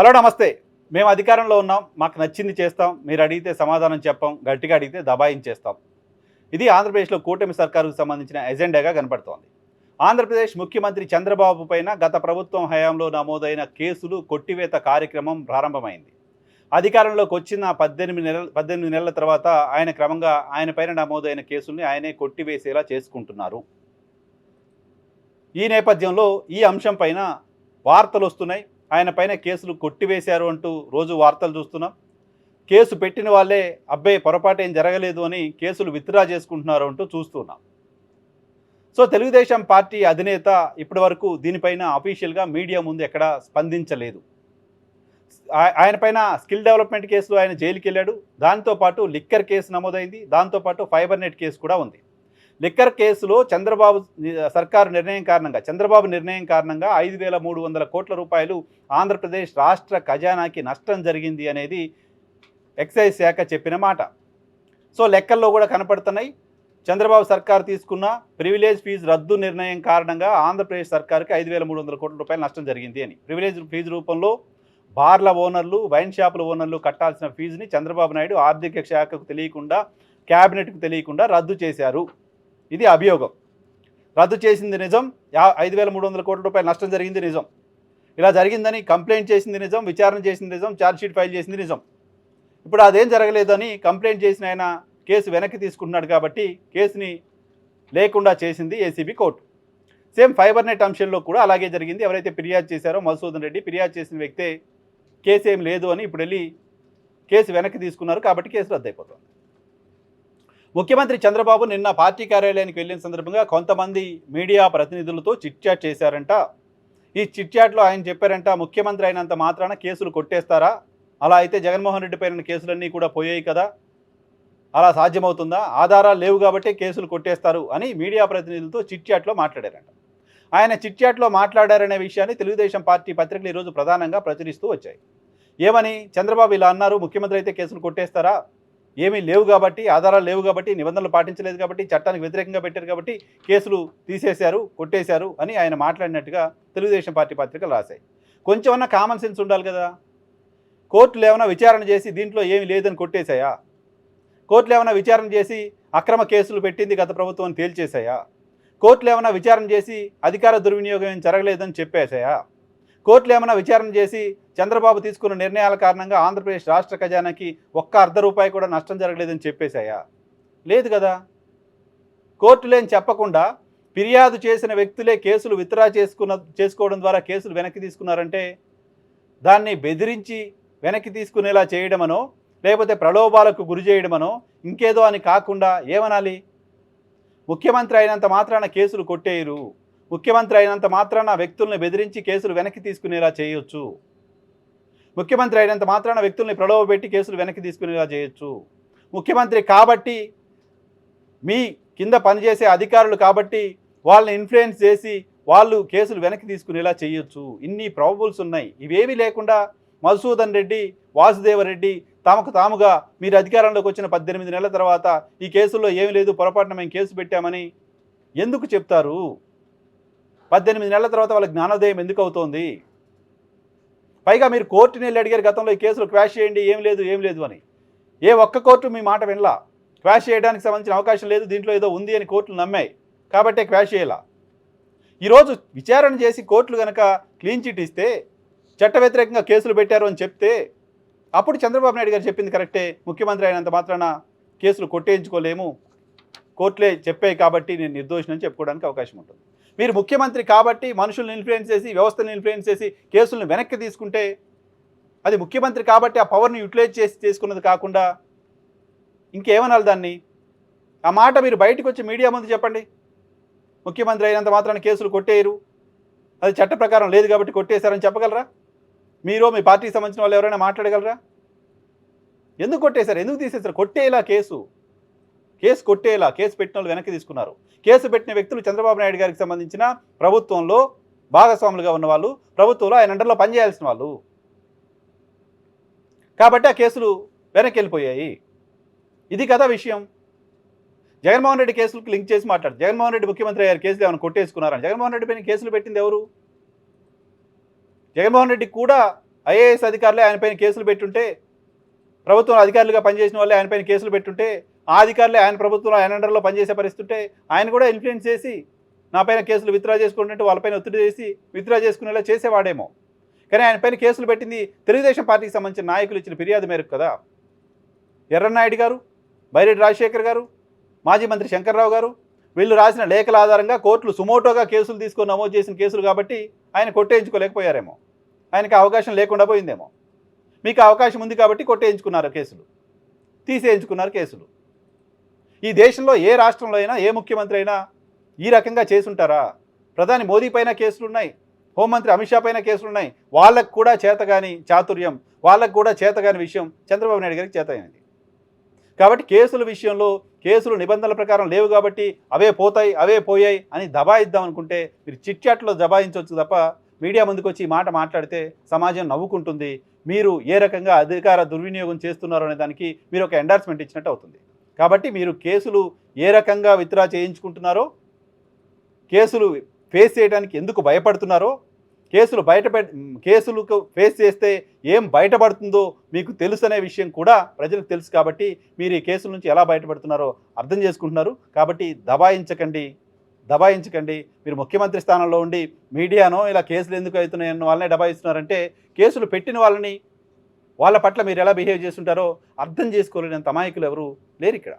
Hello నమస్తే. మేము అధికారంలో ఉన్నాం. మాకు నచ్చింది చేస్తాం. మీరు అడిగితే సమాధానం చెప్పాం. గట్టిగా అడిగితే దబాయించేస్తాం ఇది ఆంధ్రప్రదేశ్లో కూటమి సర్కారుకు సంబంధించిన ఎజెండాగా కనపడుతోంది. ఆంధ్రప్రదేశ్ ముఖ్యమంత్రి చంద్రబాబు పైన గత ప్రభుత్వం హయాంలో నమోదైన కేసులు కొట్టివేత కార్యక్రమం ప్రారంభమైంది. అధికారంలోకి వచ్చిన పద్దెనిమిది నెలల పద్దెనిమిది నెలల తర్వాత ఆయన క్రమంగా ఆయన పైన నమోదైన కేసుల్ని ఆయనే కొట్టివేసేలా చేసుకుంటున్నారు. ఈ నేపథ్యంలో ఈ అంశం పైన వార్తలు వస్తున్నాయి. ఆయన పైన కేసులు కొట్టివేశారు అంటూ రోజు వార్తలు చూస్తున్నాం. కేసు పెట్టిన వాళ్ళే అబ్బాయి పొరపాటు ఏం జరగలేదు అని కేసులు విత్డ్రా చేసుకుంటున్నారు అంటూ చూస్తున్నాం. సో తెలుగుదేశం పార్టీ అధినేత ఇప్పటి వరకు దీనిపైన అఫీషియల్గా మీడియా ముందు ఎక్కడా స్పందించలేదు. ఆయన పైన స్కిల్ డెవలప్మెంట్ కేసులో ఆయన జైలుకి వెళ్ళాడు దాంతోపాటు లిక్కర్ కేసు నమోదైంది. దాంతోపాటు ఫైబర్ నెట్ కేసు కూడా ఉంది. లిక్కర్ కేసులో చంద్రబాబు సర్కారు నిర్ణయం కారణంగా చంద్రబాబు నిర్ణయం కారణంగా ఐదు వేల మూడు వందల కోట్ల రూపాయలు ఆంధ్రప్రదేశ్ రాష్ట్ర ఖజానాకి నష్టం జరిగింది అనేది ఎక్సైజ్ శాఖ చెప్పిన మాట. సో లెక్కల్లో కూడా కనపడుతున్నాయి. చంద్రబాబు సర్కారు తీసుకున్న ప్రివిలేజ్ ఫీజు రద్దు నిర్ణయం కారణంగా ఆంధ్రప్రదేశ్ సర్కారుకి ఐదు వేల మూడు వందల కోట్ల రూపాయలు నష్టం జరిగింది అని. ప్రివిలేజ్ ఫీజు రూపంలో బార్ల ఓనర్లు వైన్ షాపుల ఓనర్లు కట్టాల్సిన ఫీజుని చంద్రబాబు నాయుడు ఆర్థిక శాఖకు తెలియకుండా క్యాబినెట్కు తెలియకుండా రద్దు చేశారు. ఇది అభియోగం. రద్దు చేసింది నిజం. యా ఐదు వేల మూడు వందల కోట్ల రూపాయల నష్టం జరిగింది నిజం. ఇలా జరిగిందని కంప్లైంట్ చేసింది నిజం విచారణ చేసింది నిజం ఛార్జ్షీట్ ఫైల్ చేసింది నిజం. ఇప్పుడు అదేం జరగలేదని కంప్లైంట్ చేసిన ఆయన కేసు వెనక్కి తీసుకుంటున్నాడు కాబట్టి కేసుని లేకుండా చేసింది ACB court. Same fibre net అంశంలో కూడా అలాగే జరిగింది. ఎవరైతే ఫిర్యాదు చేశారో మధుసూదన్ రెడ్డి ఫిర్యాదు చేసిన వ్యక్తే కేసు ఏం లేదు అని ఇప్పుడు వెళ్ళి కేసు వెనక్కి తీసుకున్నారు కాబట్టి కేసు రద్దయిపోతుంది. ముఖ్యమంత్రి చంద్రబాబు నిన్న పార్టీ కార్యాలయానికి వెళ్ళిన సందర్భంగా కొంతమంది మీడియా ప్రతినిధులతో చిట్చాట్ చేశారంట. ఈ చిట్చాట్లో ఆయన చెప్పారంట ముఖ్యమంత్రి అయినంత మాత్రాన కేసులు కొట్టేస్తారా? అలా అయితే జగన్మోహన్ రెడ్డి పైన కేసులన్నీ కూడా పోయాయి కదా. అలా సాధ్యమవుతుందా? ఆధారాలు లేవు కాబట్టి కేసులు కొట్టేస్తారు అని మీడియా ప్రతినిధులతో చిట్చాట్లో మాట్లాడారంట. ఆయన చిట్చాట్లో మాట్లాడారనే విషయాన్ని తెలుగుదేశం పార్టీ పత్రికలు ఈరోజు ప్రధానంగా ప్రచురిస్తూ వచ్చాయి. ఏమని? చంద్రబాబు ఇలా అన్నారు ముఖ్యమంత్రి అయితే కేసులు కొట్టేస్తారా? ఏమీ లేవు కాబట్టి ఆధారాలు లేవు కాబట్టి నిబంధనలు పాటించలేదు కాబట్టి చట్టానికి వ్యతిరేకంగా పెట్టారు కాబట్టి కేసులు తీసేశారు కొట్టేశారు అని ఆయన మాట్లాడినట్టుగా తెలుగుదేశం పార్టీ పత్రికలు రాశాయి. కొంచెం కామన్ సెన్స్ ఉండాలి కదా. కోర్టులు ఏమైనా విచారణ చేసి దీంట్లో ఏమీ లేదని కొట్టేశాయా? కోర్టులు ఏమైనా విచారణ చేసి అక్రమ కేసులు పెట్టింది గత ప్రభుత్వం తేల్చేశాయా? కోర్టులు ఏమైనా విచారణ చేసి అధికార దుర్వినియోగం ఏం జరగలేదని చెప్పేశాయా? కోర్టులు ఏమైనా విచారణ చేసి చంద్రబాబు తీసుకున్న నిర్ణయాల కారణంగా ఆంధ్రప్రదేశ్ రాష్ట్ర ఖజానాకి ఒక్క అర్ధ రూపాయి కూడా నష్టం జరగలేదని చెప్పేశాయా లేదు కదా. కోర్టులేం చెప్పకుండా ఫిర్యాదు చేసిన వ్యక్తులే కేసులు విత్డ్రా చేసుకున్న చేసుకోవడం ద్వారా కేసులు వెనక్కి తీసుకున్నారంటే దాన్ని బెదిరించి వెనక్కి తీసుకునేలా చేయడమనో లేకపోతే ప్రలోభాలకు గురి చేయడమనో ఇంకేదో అని కాకుండా ఏమనాలి? ముఖ్యమంత్రి అయినంత మాత్రాన కేసులు కొట్టేయరు. ముఖ్యమంత్రి అయినంత మాత్రాన వ్యక్తుల్ని బెదిరించి కేసులు వెనక్కి తీసుకునేలా చేయొచ్చు. ముఖ్యమంత్రి అయినంత మాత్రాన వ్యక్తుల్ని ప్రలోభపెట్టి కేసులు వెనక్కి తీసుకునేలా చేయొచ్చు. ముఖ్యమంత్రి కాబట్టి మీ కింద పనిచేసే అధికారులు కాబట్టి వాళ్ళని ఇన్ఫ్లుయెన్స్ చేసి వాళ్ళు కేసులు వెనక్కి తీసుకునేలా చేయొచ్చు. ఇన్ని ప్రాబుల్స్ ఉన్నాయి. ఇవేమీ లేకుండా మధుసూదన్ రెడ్డి వాసుదేవరెడ్డి తమకు తాముగా మీరు అధికారంలోకి వచ్చిన పద్దెనిమిది నెలల తర్వాత ఈ కేసుల్లో ఏమీ లేదు పొరపాటున మేము కేసు పెట్టామని ఎందుకు చెప్తారు? పద్దెనిమిది నెలల తర్వాత వాళ్ళ జ్ఞానోదయం ఎందుకు అవుతోంది? పైగా మీరు కోర్టుని వెళ్ళి అడిగారు గతంలో ఈ కేసులు క్వాష్ చేయండి ఏం లేదు ఏం లేదు అని. ఏ ఒక్క కోర్టు మీ మాట వినలా. క్వాష్ చేయడానికి సంబంధించిన అవకాశం లేదు దీంట్లో ఏదో ఉంది అని కోర్టులు నమ్మాయి. కాబట్టే క్వాష్ చేయాల. ఈరోజు విచారణ చేసి కోర్టులు కనుక క్లీన్ చిట్ ఇస్తే చట్ట వ్యతిరేకంగా కేసులు పెట్టారు అని చెప్తే అప్పుడు చంద్రబాబు నాయుడు గారు చెప్పింది కరెక్టే. ముఖ్యమంత్రి అయినంత మాత్రాన కేసులు కొట్టేయించుకోలేము. కోర్టులే చెప్పాయి కాబట్టి నేను నిర్దోషిని చెప్పుకోవడానికి అవకాశం ఉంటుంది. మీరు ముఖ్యమంత్రి కాబట్టి మనుషుల్ని ఇన్ఫ్లుయెన్స్ చేసి వ్యవస్థను ఇన్ఫ్లుయెన్స్ చేసి కేసులను వెనక్కి తీసుకుంటే అది ముఖ్యమంత్రి కాబట్టి ఆ పవర్ని యూటిలైజ్ చేసి చేసుకున్నది కాకుండా ఇంకేమనాలి దాన్ని? ఆ మాట మీరు బయటకు వచ్చి మీడియా ముందు చెప్పండి. ముఖ్యమంత్రి అయినంత మాత్రాన కేసులు కొట్టేయరు. అది చట్ట ప్రకారం లేదు కాబట్టి కొట్టేశారని చెప్పగలరా? మీరు మీ పార్టీకి సంబంధించిన వాళ్ళు ఎవరైనా మాట్లాడగలరా? ఎందుకు కొట్టేశారు? ఎందుకు తీసేశారు? కొట్టేలా కేసు. కేసు కొట్టేలా కేసు పెట్టిన వాళ్ళు వెనక్కి తీసుకున్నారు. కేసు పెట్టిన వ్యక్తులు చంద్రబాబు నాయుడు గారికి సంబంధించిన ప్రభుత్వంలో భాగస్వాములుగా ఉన్న వాళ్ళు ప్రభుత్వంలో ఆయన అండర్లో పనిచేయాల్సిన వాళ్ళు. కాబట్టి ఆ కేసులు వెనక్కి వెళ్ళిపోయాయి. ఇది కదా విషయం. జగన్మోహన్ రెడ్డి కేసులకు లింక్ చేసి మాట్లాడు. జగన్మోహన్ రెడ్డి ముఖ్యమంత్రి అయ్యారు కేసులు ఏమైనా కొట్టేసుకున్నారని జగన్మోహన్ రెడ్డి పైన కేసులు పెట్టింది ఎవరు? జగన్మోహన్ రెడ్డి కూడా ఐఏఎస్ అధికారులే ఆయనపైన కేసులు పెట్టుంటే ప్రభుత్వం అధికారులుగా పనిచేసిన వాళ్ళే ఆయనపైన కేసులు పెట్టుంటే ఆ అధికారులే ఆయన ప్రభుత్వంలో ఆయన అండర్లో పనిచేసే పరిస్థితి ఉంటే ఆయన కూడా ఇన్ఫ్లుయెన్స్ చేసి నా పైన కేసులు విత్డ్రా చేసుకుంటుంటే వాళ్ళపైన ఒత్తిడి చేసి విత్డ్రా చేసుకునేలా చేసేవాడేమో. కానీ ఆయన పైన కేసులు పెట్టింది తెలుగుదేశం పార్టీకి సంబంధించిన నాయకులు ఇచ్చిన ఫిర్యాదు మేరకు కదా. ఎర్రన్నాయుడు గారు బైరెడ్డి రాజశేఖర్ గారు మాజీ మంత్రి శంకర్రావు గారు వీళ్ళు రాసిన లేఖల ఆధారంగా కోర్టులు సుమోటోగా కేసులు తీసుకొని నమోదు చేసిన కేసులు కాబట్టి ఆయన కొట్టేయించుకోలేకపోయారేమో. ఆయనకి అవకాశం లేకుండా పోయిందేమో. మీకు అవకాశం ఉంది కాబట్టి కొట్టేయించుకున్నారు కేసులు. తీసేయించుకున్నారు కేసులు. ఈ దేశంలో ఏ రాష్ట్రంలో అయినా ఏ ముఖ్యమంత్రి అయినా ఈ రకంగా చేసుంటారా? ప్రధాని మోదీ పైన కేసులు ఉన్నాయి హోంమంత్రి అమిత్ షా పైన కేసులు ఉన్నాయి వాళ్ళకు కూడా చేతగాని చాతుర్యం వాళ్ళకు కూడా చేతగాని విషయం చంద్రబాబు నాయుడు గారికి చేతమైంది కాబట్టి కేసుల విషయంలో కేసులు నిబంధనల ప్రకారం లేవు కాబట్టి అవే పోతాయి అవే పోయాయి అని దబాయిద్దాం అనుకుంటే మీరు చిట్చాట్లో దబాయించవచ్చు తప్ప మీడియా ముందుకు వచ్చి ఈ మాట మాట్లాడితే సమాజం నవ్వుకుంటుంది. మీరు ఏ రకంగా అధికార దుర్వినియోగం చేస్తున్నారు అనే దానికి మీరు ఒక ఎండార్స్మెంట్ ఇచ్చినట్టు అవుతుంది. కాబట్టి మీరు కేసులు ఏ రకంగా విత్డ్రా చేయించుకుంటున్నారో కేసులు ఫేస్ చేయడానికి ఎందుకు భయపడుతున్నారో కేసులు బయట కేసులకు ఫేస్ చేస్తే ఏం బయటపడుతుందో మీకు తెలుసు అనే విషయం కూడా ప్రజలకు తెలుసు కాబట్టి మీరు ఈ కేసుల నుంచి ఎలా బయటపడుతున్నారో అర్థం చేసుకుంటున్నారు. కాబట్టి దబాయించకండి దబాయించకండి. మీరు ముఖ్యమంత్రి స్థానంలో ఉండి మీడియానో ఇలా కేసులు ఎందుకు అవుతున్నాయన్న వాళ్ళనే దబాయిస్తున్నారంటే కేసులు పెట్టిన వాళ్ళని వాళ్ళ పట్ల మీరు ఎలా బిహేవ్ చేస్తుంటారో అర్థం చేసుకోలేనంత అమాయకులు ఎవరు లేరు ఇక్కడ.